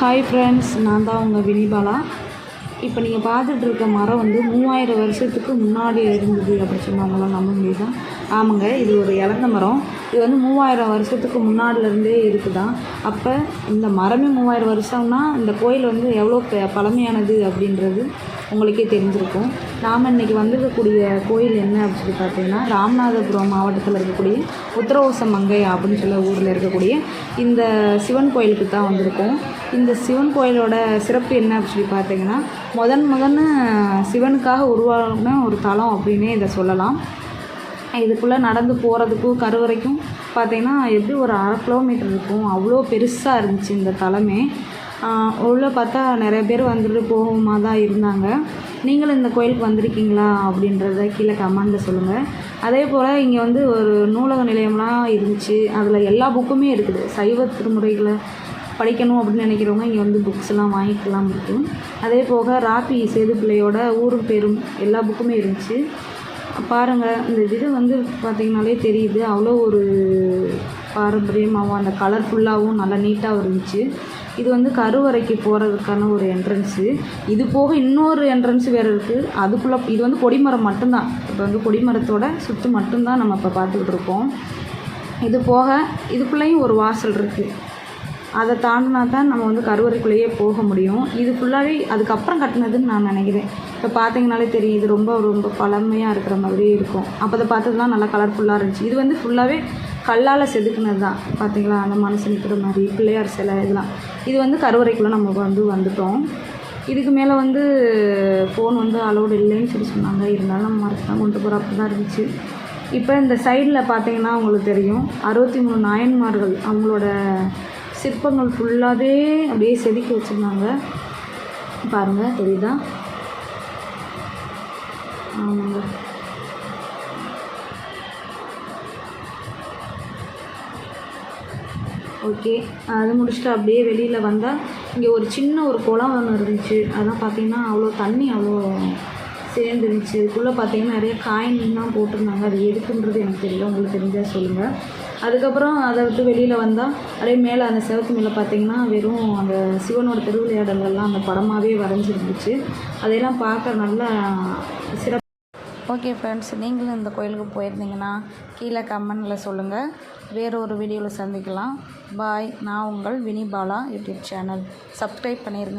Hi friends நான் தான் உங்கள் வினிபாலா. இப்போ நீங்கள் பார்த்துட்டு இருக்க மரம் வந்து மூவாயிரம் வருஷத்துக்கு முன்னாடி இருந்தது அப்படி சொன்னாங்களாம் நம்ப முடியுதா ஆமாங்க இது ஒரு இலந்த மரம். இது வந்து மூவாயிரம் வருஷத்துக்கு முன்னாடிலேருந்தே இருக்குதான் அப்போ இந்த மரமே மூவாயிரம் வருஷம்னா இந்த கோயில் வந்து எவ்வளோ ப- பழமையானது அப்படின்றது உங்களுக்கே தெரிஞ்சிருக்கும். நாம் இன்றைக்கி வந்திருக்கக்கூடிய கோயில் என்ன அப்படின்னு சொல்லி பார்த்தீங்கன்னா ராமநாதபுரம் மாவட்டத்தில் இருக்கக்கூடிய உத்தரவோச மங்கை அப்படின்னு சொல்ல ஊரில் இருக்கக்கூடிய இந்த சிவன் கோயிலுக்கு தான் வந்திருக்கோம். இந்த சிவன் கோயிலோட சிறப்பு என்ன அப்படின்னு சொல்லி பார்த்தீங்கன்னா முதன் முதன்னு சிவனுக்காக உருவான ஒரு தலம் அப்படின்னே இதை சொல்லலாம். இதுக்குள்ளே நடந்து போகிறதுக்கும் கருவறைக்கும் பார்த்தீங்கன்னா எப்படி ஒரு அரை கிலோமீட்டர் இருக்கும்? அவ்வளோ பெருசாக இருந்துச்சு இந்த தலமே. உள்ளே பார்த்தா நிறைய பேர் வந்துட்டு போகமாக தான் இருந்தாங்க. நீங்களும் இந்த கோயிலுக்கு வந்திருக்கீங்களா அப்படின்றத கீழே கமெண்டில் சொல்லுங்கள் அதே போல் இங்கே வந்து ஒரு நூலக நிலையம்லாம் இருந்துச்சு. அதில் எல்லா புக்குமே இருக்குது. சைவ திருமுறைகளை படிக்கணும் அப்படின்னு நினைக்கிறவங்க இங்கே வந்து புக்ஸ்லாம் வாங்கிக்கலாம் இருக்கும். அதே போக ராபி சேதுப்பிள்ளையோட ஊரும் பேரும் எல்லா புக்குமே இருந்துச்சு. பாருங்கள் இந்த இது வந்து பார்த்திங்கனாலே தெரியுது. அவ்வளோ ஒரு பாரம்பரியமாகவும் அந்த கலர்ஃபுல்லாகவும் நல்லா நீட்டாகவும் இருந்துச்சு. இது வந்து கருவறைக்கு போகிறதுக்கான ஒரு என்ட்ரன்ஸு இது போக இன்னொரு என்ட்ரன்ஸ் வேறு இருக்குது அதுக்குள்ளே இது வந்து கொடிமரம் மட்டும்தான். இப்போ வந்து கொடிமரத்தோட சுற்று மட்டும்தான் நம்ம இப்போ பார்த்துக்கிட்டு இருக்கோம். இது போக இதுக்குள்ளேயும் ஒரு வாசல் இருக்குது அதை தாண்டினா தான் நம்ம வந்து கருவறைக்குள்ளேயே போக முடியும். இது ஃபுல்லாகவே அதுக்கப்புறம் கட்டினதுன்னு நான் நினைக்கிறேன். இப்போ பார்த்தீங்கனாலே தெரியும் இது ரொம்ப ரொம்ப பழமையாக இருக்கிற மாதிரி இருக்கும். அப்போ அதை பார்த்ததுலாம் நல்லா கலர்ஃபுல்லாக இருந்துச்சு. இது வந்து ஃபுல்லாகவே கல்லால் செதுக்குனது தான் பார்த்தீங்களா அந்த மனசு நிற்கிற மாதிரி பிள்ளையார் சிலை இதெல்லாம். இது வந்து கருவறைக்குள்ளே நம்ம வந்து வந்துட்டோம். இதுக்கு மேலே வந்து ஃபோன் வந்து அலோடு இல்லைன்னு சொல்லி சொன்னாங்க. இருந்தாலும் நம்ம மரத்து தான் கொண்டு போகிற அப்படி தான் இருந்துச்சு. இப்போ இந்த சைடில் பார்த்தீங்கன்னா உங்களுக்கு தெரியும். அறுபத்தி மூணு நாயன்மார்கள் அவங்களோட சிற்பங்கள் ஃபுல்லாகவே அப்படியே செதுக்கி வச்சுருந்தாங்க. பாருங்கள் தெரியுதா? ஆமாங்க. ஓகே. அது முடிச்சுட்டு அப்படியே வெளியில் வந்தால் இங்கே ஒரு சின்ன ஒரு குளம் ஒன்று இருந்துச்சு. அதான் பார்த்தீங்கன்னா அவ்வளோ தண்ணி அவ்வளோ சேர்ந்துருந்துச்சு. இதுக்குள்ளே பார்த்தீங்கன்னா நிறைய காயின்லாம் போட்டிருந்தாங்க. அது எதுக்குன்றது எனக்கு தெரியல. உங்களுக்கு தெரிஞ்சால் சொல்லுங்கள் அதுக்கப்புறம் அதை விட்டு வெளியில் வந்தால் அப்படியே மேலே அந்த செவத்து மேலே பார்த்திங்கன்னா வெறும் அந்த சிவனோட திருவிளையாடல்கள்லாம் அந்த படமாகவே வரைஞ்சிருந்துச்சு. அதையெல்லாம் பார்க்க நல்லா சிறப்பு ஓகே ஃப்ரெண்ட்ஸ் நீங்களும் இந்த கோயிலுக்கு போயிருந்தீங்கன்னா கீழே கமெண்டில் சொல்லுங்கள் வேறு ஒரு வீடியோவில் சந்திக்கலாம். பாய் நான் உங்கள் வினிபாலா யூடியூப் சேனல். சப்ஸ்கிரைப் பண்ணிடுங்க